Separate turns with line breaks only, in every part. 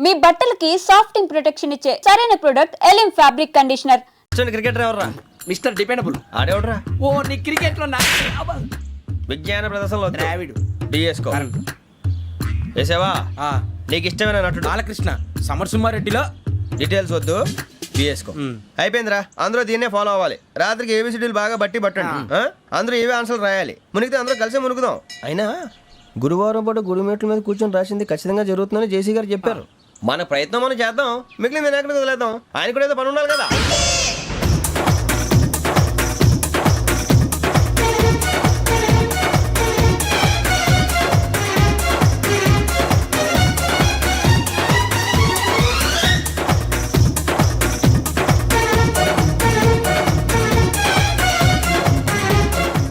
మీ బట్టలకి సాఫ్టింగ్ ప్రొటెక్షన్ ఇచ్చే సరైన ప్రొడక్ట్ ఎలిమ్ ఫ్యాబ్రిక్ కండిషనర్
క్రికెటర్ ఎవర్రా
మిస్టర్ డిపెండబుల్
ఆడేవడరా?
ఓ నీ క్రికెట్లో నా.
విజ్ఞాన ప్రదర్శనలో
ద్రావిడు.
డిఎస్కో వేసావా?
ఆ,
నీకు ఇష్టమైన నటుడు?
బాలకృష్ణ. సమర్ సుమారెడ్డిలో.
డీటెయిల్స్ వద్దు. బిఎస్కో అయిపోయిందిరా. అందరూ దీన్నే ఫాలో అవ్వాలి. రాత్రికి ఏబిసిడీలు బాగా బట్టి పట్టండి. ఆ? అందరూ ఏవే ఆన్సర్లు రాయాలి? మునిగితే అందరూ కలిసి మునుగుదాం. అయినా గురువారం పాటు గురుమేట్ల మీద కూర్చొని రాసింది ఖచ్చితంగా జరుగుతుందని జేసీ గారు చెప్పారు. మన ప్రయత్నం మనం చేద్దాం. మిగిలింది నేను ఎక్కడికి వదిలేద్దాం? ఆయన కూడా ఏదో పని ఉండాలి కదా.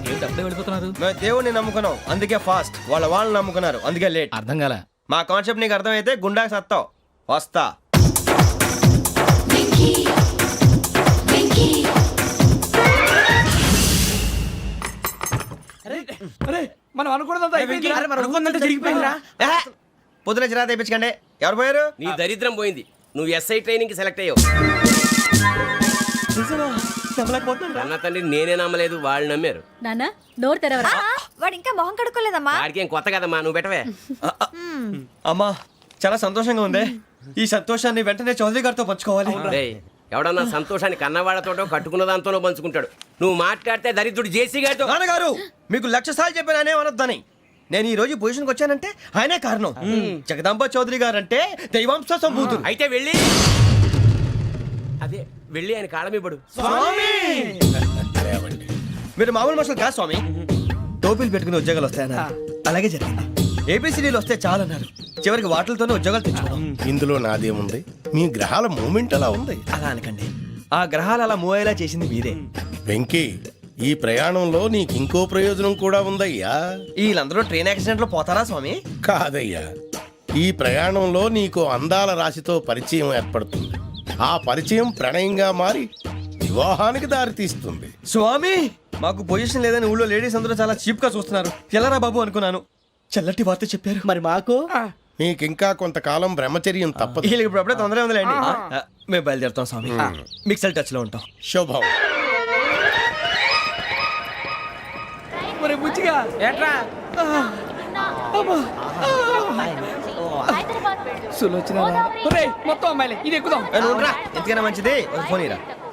ఏంటి అప్పుడే వెళ్ళిపోతున్నారు?
మేము దేవుడిని నమ్ముకున్నాం. అందుకే ఫాస్ట్. వాళ్ళ వాళ్ళని నమ్ముకున్నారు. అందుకే లేట్.
అర్థం కాల.
మా కాన్సెప్ట్ నీకు అర్థమైతే గుండాకి సత్తావు. వస్తా.
అరే మనం అనుకున్నదంతా అయిపోయింది అనుకున్నదంతా జరిగిపోయిందిరా.
ఏహే! పొద్దున చిరా తెప్పించకండి ఎవరు పోయారు?
నీ దరిద్రం పోయింది. నువ్వు ఎస్ఐ ట్రైనింగ్ సెలెక్ట్ అయ్యావు. అన్న తండ్రి నేనే నమ్మలేదు వాళ్ళు నమ్మారు.
నాన్న నోరు తెరవరా?
వాడు ఇంకా మొహం కడుక్కోలేదమ్మా.
వాడికి ఏం కొత్త కదమ్మా నువ్వు పెట్టవే.
అమ్మా చాలా సంతోషంగా ఉంది. ఈ సంతోషాన్ని వెంటనే చౌదరి గారితో పంచుకోవాలి.
రేయ్, ఎవడన్నా సంతోషాన్ని కన్నవాళ్ళతోటో కట్టుకున్న దాంతోనో పంచుకుంటాడు. నువ్వు మాట్లాడితే దరిద్రుడు జేసీ గారితో
నాన్నగారు మీకు లక్ష సార్లు చెప్పాననే అనొద్దని. నేను ఈ రోజు పొజిషన్కి వచ్చానంటే ఆయనే కారణం. జగదాంబ చౌదరి గారు అంటే దైవాంశ సంభూతుడు.
అయితే వెళ్ళి అదే వెళ్ళి ఆయన కాళ్ళమివ్వడు
మీరు మామూలు మనుషులు కాదు స్వామి. టోపీలు పెట్టుకుని ఉద్యోగాలు వస్తాయన్నారు. అలాగే జరిగింది. ఏపీసీడీలు వస్తే చాలన్నారు. చివరికి వాటిలతోనే ఉద్యోగాలు తెచ్చుకున్నాం.
ఇందులో నాదేముంది? మీ గ్రహాల మూమెంట్ అలా ఉంది?
అలా అనకండి. ఆ గ్రహాలు అలా మూవ్ అయ్యేలా చేసింది మీరే.
వెంకీ ఈ ప్రయాణంలో నీకు ఇంకో ప్రయోజనం కూడా ఉందయ్యా.
వీళ్ళందరూ ట్రైన్ యాక్సిడెంట్లో పోతారా స్వామి?
కాదయ్యా. ఈ ప్రయాణంలో నీకు అందాల రాశితో పరిచయం ఏర్పడుతుంది. ఆ పరిచయం ప్రణయంగా మారి వివాహానికి దారితీస్తుంది.
స్వామి మాకు పొజిషన్ లేదని ఊళ్ళో లేడీస్ అందరూ చాలా చీప్గా చూస్తున్నారు. ఎలారా బాబు అనుకున్నాను. చల్లటి వార్త చెప్పారు.
మరి మాకు?
నీకింకా కొంతకాలం బ్రహ్మచర్యం తప్పదు.
వీళ్ళకి ఇప్పుడు తొందరగా ఉందిలేండి. మేము బయలుదేరుతాం స్వామి. మిక్సల్ టచ్లో ఉంటాం.
శుభం.
మరి బుచ్చిగా ఏట్రా? సులోచన మొత్తం అమ్మాయిలే ఇది ఎక్కుదాం.
ఎందుకైనా మంచిది? ఫోన్ ఇరా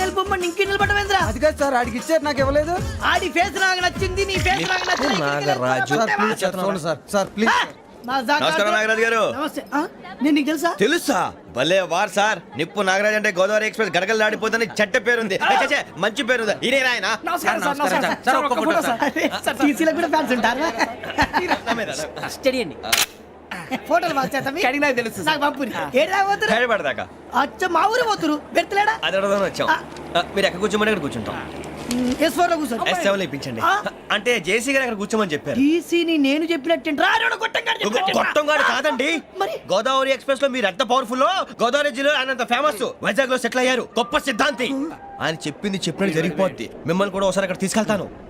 నిలబొమ్మని ఇంకే నిలబడమేంద్రా
అది కాదు సార్ ఆడికి ఇచ్చారు నాకు ఇవ్వలేదు.
ఆడి ఫేస్ నాకు నచ్చింది నీ ఫేస్ నాకు నచ్చింది
నాగరాజు.
సార్ సార్ ప్లీజ్
నమస్కారం నాగరాజు గారు.
నమస్తే? నేను నీకు తెలుసా?
తెలుసా? భలే వార్ సార్. నిప్పు నాగరాజ్ అంటే గోదావరి ఎక్స్ప్రెస్ గడగలు దాడిపోతుంది చెట్ట పేరుంది. మంచి పేరు ఇదే ఆయన?
టీసీలో కూడా ఫ్యాన్స్ ఉంటారా? ఫోటోలు బాగా చేస్తాం
కడిగినా తెలుసు.
నాకు పంపుని. ఏడా
హైదరాబాద్
అచ్చ మా ఊరు పోతురు? పెడతలేడా
అది అడగదామని వచ్చాం. మీరు ఎక్కడ కూర్చోమని అక్కడ కూర్చుంటాం.
ఎస్ ఫోర్లో
ఎస్ సెవెన్ ఇప్పించండి? అంటే జేసీ గారు అక్కడ కూర్చోమని చెప్పారు.
టీసీని నేను చెప్పినట్టు రాడు గొట్టంగాడు చెప్పినట్టు.
గొట్టం గారు కాదండి.
మరి?
గోదావరి ఎక్స్ప్రెస్లో మీరు ఎంత పవర్ఫుల్ గోదావరి జిల్లా ఆయన అంత ఫేమస్ వైజాగ్లో సెటిల్ అయ్యారు. గొప్ప సిద్ధాంతి. ఆయన చెప్పింది చెప్పినట్టు జరిగిపోద్ది. మిమ్మల్ని కూడా ఒకసారి అక్కడ తీసుకెళ్తాను.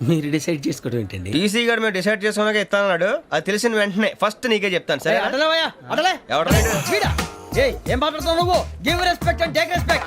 మీరు డిసైడ్ చేసుకోవడం ఏంటండి?
టీసీ గారు మేము డిసైడ్ చేసుకున్నాక ఇస్తానన్నాడు. అది తెలిసిన వెంటనే ఫస్ట్ నీకే చెప్తాను సరే ఎవడ
స్పీడా ఏయ్ ఏం మాట్లాడుతున్నావు నువ్వు? Give respect and take respect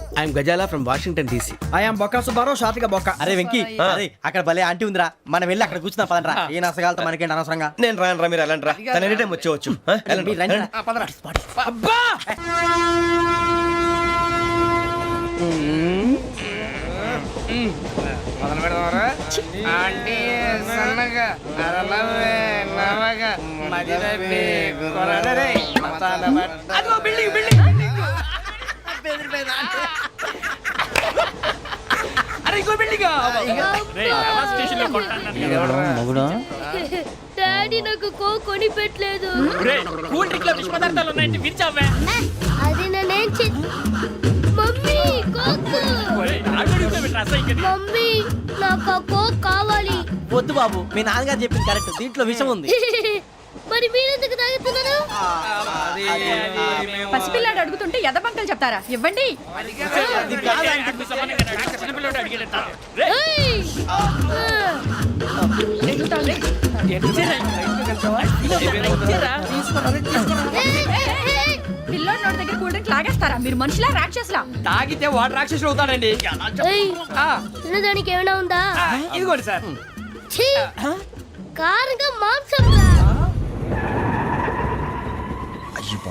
I'm Gazala from Washington DC.
I am Bokka Subbarao షాతిక బొక్క.
అరే వెంకీ అరే అక్కడ భలే ఆంటీ ఉందిరా. మనం వెళ్ళి అక్కడ కూర్చున్నా పదండ్రా. ఏ నసగాలతో మనకేంటి అనవసరంగా?
నేను రాను రా మీరు వెళ్ళండి రా తన ఎనీ టైం వచ్చేవచ్చు.
అబ్బా మొదలు పెడదామరా ఆంటీ సన్నగా అరలవే నవగా మదిరపి కొరడరే మతాల బట్ట అదిగో బిల్డింగ్ బిల్డింగ్ అరే ఇంకో బిల్డింగ్
మగుడు?
డాడీ నాకు కో కొని పెట్టలేదు
కూల్ డ్రింక్లో విష పదార్థాలు ఉన్నాయంటే విరిచావే.
అది నేనేం చే మమ్మీ కోక్. మమ్మీ నాకు ఆ కోక్ కావాలి.
వద్దు బాబు మీ నాన్నగారు చెప్పింది కరెక్ట్. దీంట్లో విషయం ఉంది.
మరి మీరెందుకు తాగుతున్నారు
పసిపిల్లాడు అడుగుతుంటే ఎదబంకలు చెప్తారా? ఇవ్వండి.
ఏయ్! ఆ! ఏయ్, ఏయ్, ఏయ్!
పిల్లోడి నోటి దగ్గర కూల్ డ్రింక్ లాగేస్తారా? మీరు మనుషులా రాక్షసులా?
తాగితే వాడు రాక్షసుడు అవుతాడండి.
ఏయ్,
ఆ,
తినడానికి ఏమైనా ఉందా?
ఆ, ఇదిగోండి సార్.
ఛీ! కారంగా మాంసం రా
అయ్యో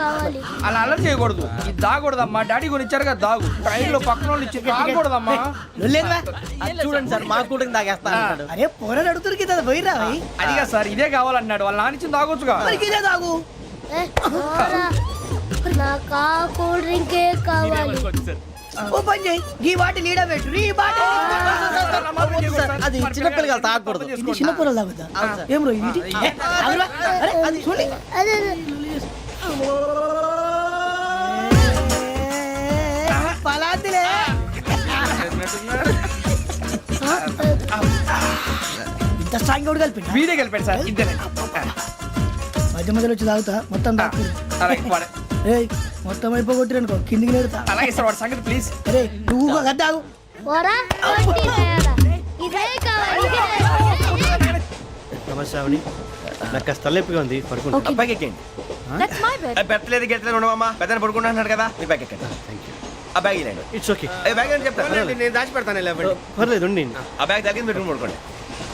కావాలి.
అలా అలర్ట్ చేయకూడదు. ఇది దాగకూడదమ్మా. డాడీ కొని ఇచ్చారు కదా దాగు. ట్రైన్లో పక్కన వాళ్ళు ఇచ్చి దాగకూడదమ్మా
చూడండి సార్ మా కూడా తాగేస్తా
అరే పోరాడు అడుగుతారు కదా పోయిరా అదిగా సార్ ఇదే కావాలన్నాడు. వాళ్ళ నానిచ్చింది తాగొచ్చుగా. ఇదే తాగు.
నాకు ఆ కూల్ డ్రింకే కావాలి.
ఓ పని చేయి. ఈ బాటిల్ ఈడ పెట్టు. ఈ బాటిల్
అది చిన్నపిల్లలు తాగకూడదు.
ఇది చిన్న పొరలు తాగుతా. ఏం రో ఇది? అది చూడండి పలాతిలే. ఇంత స్ట్రాంగ్ కూడా కలిపి వీడే కలిపాడు సార్ ఇద్దరే మధ్య మధ్యలో వచ్చి తాగుతా మొత్తం తాగుతుంది ఏయ్ మొత్తం అయిపోగొట్టిరనుకో కిందికి నేడుతా అలాగే సార్ వాడు సంగతి ప్లీజ్ అరే నువ్వు కదా తాగు
ఇదే కావాలి
నమస్తే శ్రావణి నాకు కాస్త తలెప్పిగా ఉంది పడుకుంటా
బ్యాగ్ ఎక్కండి
దట్స్ మై బెడ్
ఏ, పెట్టలేదు గెట్టలేదు ఉండవమ్మా పెద్దని పడుకుంటున్నాడు కదా. మీ బ్యాగ్ ఎక్కండి. ఆ బ్యాగ్ ఇలాండి
ఇట్స్ ఓకే
ఏ బ్యాగ్ అని చెప్తాను
నేను దాచి పెడతాను
పర్లేదు ఉండి.
ఆ బ్యాగ్ తగ్గింది పెట్టుకుని పడుకోండి.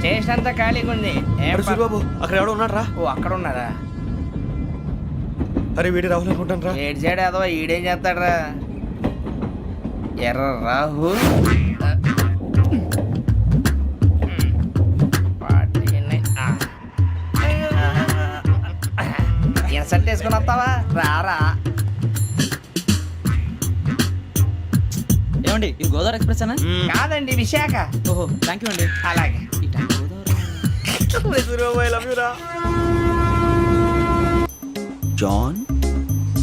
స్టేషన్ అంతా ఖాళీగా ఉంది. ఏం
అరే
ప-
సూరిబాబు అక్కడ ఎవడో ఉన్నాడు రా
ఓ అక్కడ ఉన్నారా
అరే వీడి రాహుల్ అనుకుంటాను రా
ఏడు సైడ్ అదో? ఈడేం చేస్తాడరా? ఎర్ర రాహు. సెట్ వేసుకుని వస్తావా? రారా.
గోదావరి ఎక్స్ప్రెస్ అనా
కాదండి విశాఖ.
ఓహో థ్యాంక్ యూ అండి.
అలాగే.
John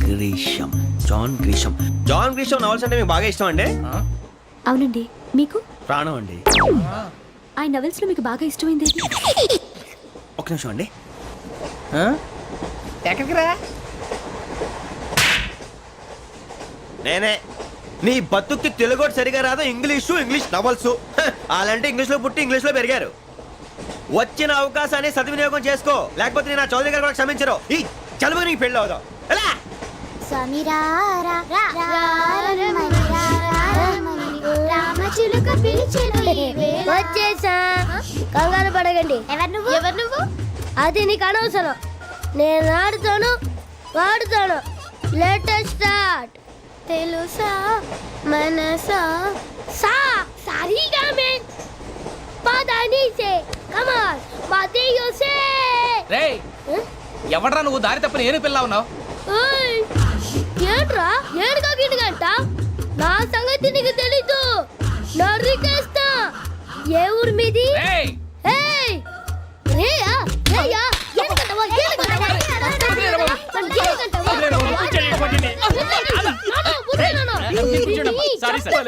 Grisham John Grisham John Grisham novels అంటే మీకు బాగా ఇష్టం అండి
అవునండి. మీకు?
ప్రాణం అండి.
ఆ నవెల్స్లో మీకు బాగా ఇష్టమైంది ఏది?
ఒక నిమిషం అండి.
ఎక్కడికి రా?
నేనే. నీ బతుక్కి తెలుగు సరిగా రాదు ఇంగ్లీషు ఇంగ్లీష్ నవల్స్ అలాంటి ఇంగ్లీష్లో పుట్టి ఇంగ్లీష్లో పెరిగారు. వచ్చిన అవకాశాన్ని సద్వినియోగం చేసుకో. లేకపోతే నేను చౌదరి గారు కూడా క్షమించరు ఈ చదువు నీకు పెళ్ళి అవుదాం. ఎలా?
వచ్చేసా? కంగారు పడగండి ఎవరు నువ్వు? ఎవరు నువ్వు? అది నీకు అనవసరం. నేను ఆడుతాను వాడుతాను లేటెస్ట్ స్టార్ట్ తెలుసా? మనసా? సా సారీగా మే
ఎవడ్రా నువ్వు దారి తప్పని ఏను పిల్ల ఉన్నావు
ఏంట్రా ఏడుగా గిడుగంట నా సంగతి నీకు తెలీదు నరికేస్తా ఏ ఊరు మీది
సారీ సార్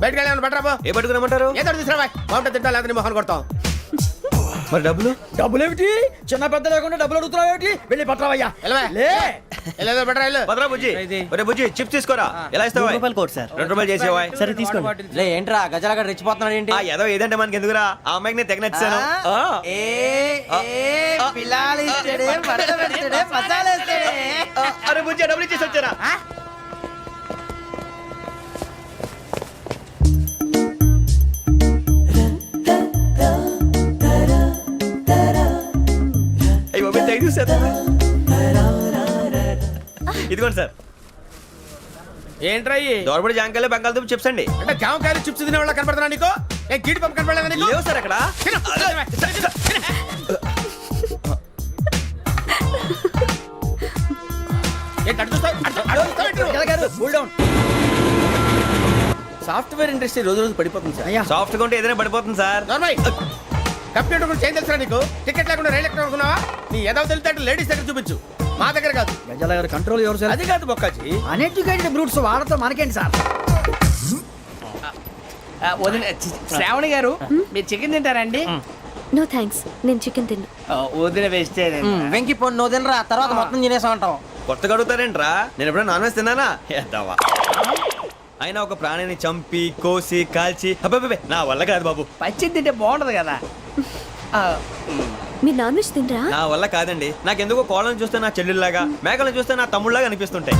బయటకు వెళ్ళాను బట్రాబో
ఏ పట్టుకురమ్మంటారు
ఏదో తీసుకురా బాగుంటుంది తింటా లేదా నీ మొహాన్ని కొడతాం
మరి డబ్బులు?
డబ్బులు ఏమిటి చిన్న పెద్ద లేకుండా డబ్బులు అడుగుతున్నావు ఏమిటి వెళ్ళి పట్టరావయ్యా
వెళ్ళు.
భద్రా బుజ్జి. ఒరే బుజ్జి చిప్స్ తీసుకోరా? ఎలా ఇస్తావా
రూపాయలు కోట్ సార్.
రెండు రూపాయలు చేసేవా
సరే తీసుకోండి.
లే ఏంట్రా? గజాల రెచ్చిపోతున్నాడు ఏంటి?
ఆ ఏదో ఏదంటే మనకి ఎందుకురా? ఆ అమ్మాయికి నేను తెగ నచ్చాను అరే బుజ్జి డబ్బులు ఇచ్చేసి వచ్చారా ఇదిగోండి సార్.
ఏంట్రా?
దోరబడి జాంకాయలు బంగాళదుంప చిప్స్ అండి.
అంటే జామకాయలు చిప్స్ తినే వాళ్ళ కనపడుతున్నా నీకు? ఏ గీడి పంప కనపడలేదా నీకు?
లేవు సార్ అక్కడ.
సాఫ్ట్వేర్ ఇండస్ట్రీ రోజు రోజు పడిపోతుంది సార్.
అయ్యా.
సాఫ్ట్గా ఉంటే ఏదైనా పడిపోతుంది సార్.
కంప్యూటర్ గురించి ఏం తెలుసా నీకు? టికెట్ లేకుండా రైలు ఎక్కడ అనుకున్నావా? నీ ఏదో తెలితే లేడీస్ దగ్గర చూపించు. మా దగ్గర కాదు.
గజాల గారు కంట్రోల్ ఎవరు సార్?
అది కాదు బొక్కాజీ.
అన్ఎడ్యుకేటెడ్ బ్రూట్స్ వాడతాం మనకేంటి సార్?
వదిన చి- శ్రావణి గారు మీరు చికెన్ తింటారండి?
నో థ్యాంక్స్ నేను చికెన్ తిన్ను.
వదిన వేస్తే
వెంకి పొన్ను నువ్వు తినరా తర్వాత మొత్తం తినేసా ఉంటాం
కొత్తగా అడుగుతారేంట్రా? నేను ఎప్పుడైనా నాన్ వెజ్ తిన్నానా ఎద్దావా అయినా ఒక ప్రాణిని చంపి కోసి కాల్చి. అబ్బబ్బబ్బే, నా వల్ల కాదు బాబు.
పచ్చి తింటే బాగుంటది కదా. ఆ,
మీరు నాన్ వెజ్ తినరా
నా వల్ల కాదండి. నాకెందుకో కోళ్ళని చూస్తే నా చెల్లెళ్ళలాగా మేకలను చూస్తే నా తమ్ముళ్ళలాగా అనిపిస్తుంటాయి.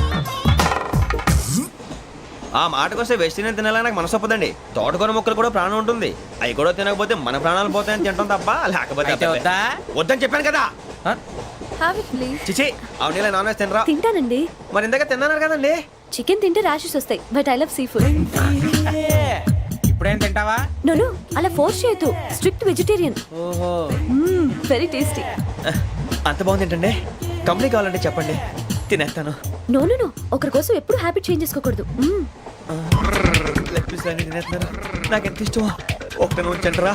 ఆ మాటకొస్తే వెస్టిరియన్ తినాలని నాకు మనసు ఒప్పదండి. తోటకూర మొక్కలు కూడా ప్రాణం ఉంటుంది. అవి కూడా తినకపోతే మన ప్రాణాలు పోతాయని తింటాం తప్ప లేకపోతే
అయితే
అబ్బబ్బే.
వద్దా?
వద్దని చెప్పాను కదా.
హ్యావ్ ఇట్ ప్లీజ్
చిచి అవునీ నాన్ వెజ్ తినరా?
తింటానండి.
మరి ఇందాక తిన్నాను కదండి.
చికెన్ తింటే ర్యాషెస్ వస్తాయి but I love seafood
ఇప్పుడేం తింటావా?
నోను అలా ఫోర్స్ చేయొద్దు. స్ట్రిక్ట్ వెజిటేరియన్
ఓహో.
వెరీ టేస్టీ
అంత బాగుంది ఏంటండి? కంప్లీట్ కావాలంటే చెప్పండి. తినేస్తాను.
నో నో నో ఒకరి కోసం ఎప్పుడు హ్యాబిట్ చేంజ్ చేసుకోకూడదు. మ్మ్.
లెగ్ పీస్ అన్ని తినేస్తున్నారు. నాకు ఎంత ఇష్టం ఒకటే ఉంచండి రా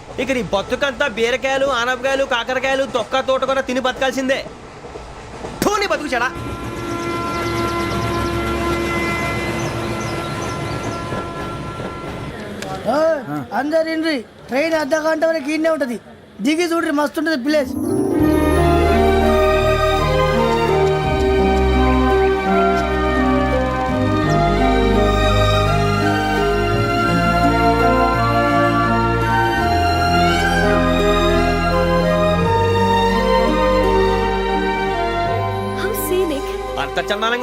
ఇక నీ బతుకంతా బీరకాయలు ఆనపకాయలు కాకరకాయలు తొక్క తోట కూడా తిని బతకాల్సిందే. ఠోని బతుకు చెడా.
అందరు ఇండ్రి ట్రైన్ అర్ధ గంట వరకు ఇండే ఉంటది. దిగి చూడ్రి మస్తు ఉంటది ప్లేస్.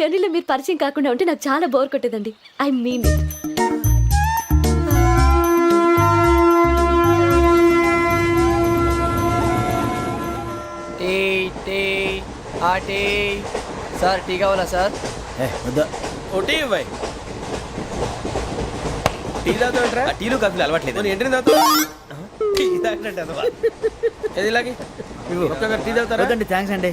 జర్నీలో మీరు పరిచయం కాకుండా ఉంటే నాకు చాలా bore కొట్టేదండి. I mean it
tea tea ఆ టీ. సార్ టీ కావాలా సార్?
ఏ వద్దా.
ఒకటి ఇవ్వాయి టీ తాగుతాంట్రా
ఆ టీలు కాఫీలు అలవాట్లేదు.
నేను ఎంట్రీ తాగుతా
టీ తాగినట్టు అదవా.
ఏది ఇలాగే? టీ తాగుతారా?
వద్దండి థ్యాంక్స్ అండి.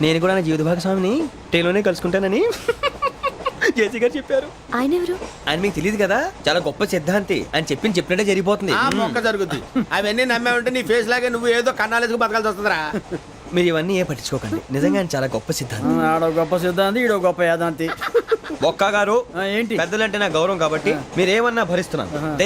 నేను కూడా నా జీవిత భాగస్వామిని ట్రైన్లోనే కలుసుకుంటానని జేసీ గారు చెప్పారు.
ఆయన ఎవరు?
ఆయన మీకు తెలియదు కదా? చాలా గొప్ప సిద్ధాంతి. అని చెప్పింది చెప్పినట్టే జరిగిపోతుంది.
ఆ మొక్క జరుగుద్ది. అవన్నీ నమ్మే ఉంటే నీ ఫేస్ లాగే నువ్వు ఏదో కన్నాలేసుకు బతకాల్సి వస్తుందిరా.
మీరు ఇవన్నీ ఏ పట్టించుకోకండి. నిజంగా ఆయన చాలా గొప్ప సిద్ధాంతి.
ఆడో గొప్ప సిద్ధాంతి ఈడో గొప్ప యాదాంతి.
ఒక్క గారు
ఏంటి?
పెద్దలంటే నా గౌరవం కాబట్టి మీరు ఏమన్నా భరిస్తున్నాను.